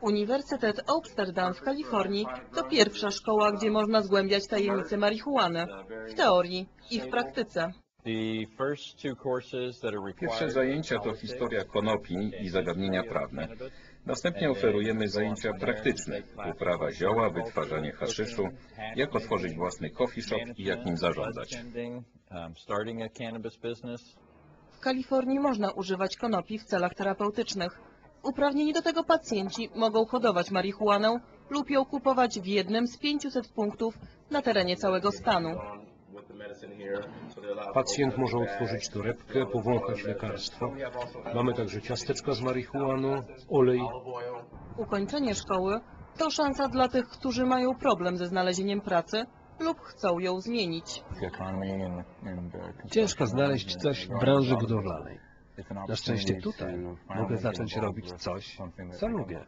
Uniwersytet Amsterdam w Kalifornii to pierwsza szkoła, gdzie można zgłębiać tajemnice marihuany. W teorii i w praktyce. Pierwsze zajęcia to historia konopi i zagadnienia prawne. Następnie oferujemy zajęcia praktyczne, uprawa zioła, wytwarzanie haszyszu, jak otworzyć własny coffee shop i jak nim zarządzać. W Kalifornii można używać konopi w celach terapeutycznych. Uprawnieni do tego pacjenci mogą hodować marihuanę lub ją kupować w jednym z 500 punktów na terenie całego stanu. Pacjent może otworzyć torebkę, powąchać lekarstwo. Mamy także ciasteczka z marihuaną, olej. Ukończenie szkoły to szansa dla tych, którzy mają problem ze znalezieniem pracy lub chcą ją zmienić. Ciężko znaleźć coś w branży budowlanej. Na szczęście tutaj mogę zacząć robić coś, co lubię.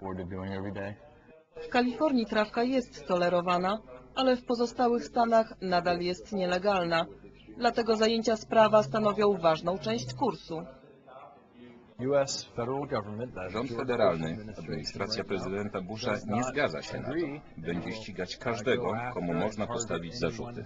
W Kalifornii trawka jest tolerowana, ale w pozostałych stanach nadal jest nielegalna. Dlatego zajęcia z prawa stanowią ważną część kursu. Rząd federalny, administracja prezydenta Busha nie zgadza się na to. Będzie ścigać każdego, komu można postawić zarzuty.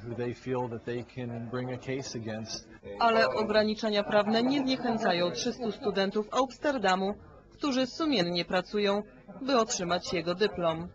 Ale ograniczenia prawne nie zniechęcają 300 studentów Amsterdamu, którzy sumiennie pracują, by otrzymać jego dyplom.